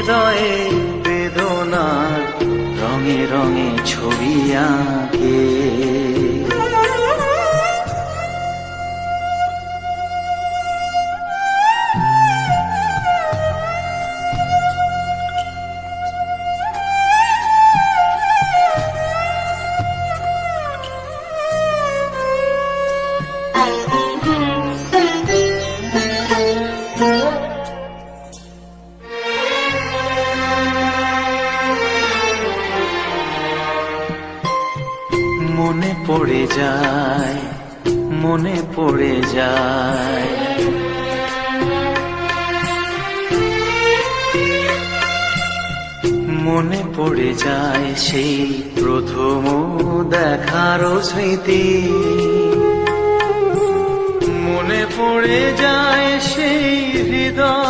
হৃদয়ে বেদনার রঙে রঙে ছবি আঁকে। মনে পড়ে যায়, মনে পড়ে যায়। মনে পড়ে যায় সেই প্রথম দেখার স্মৃতি। মনে পড়ে যায় সেই হৃদয়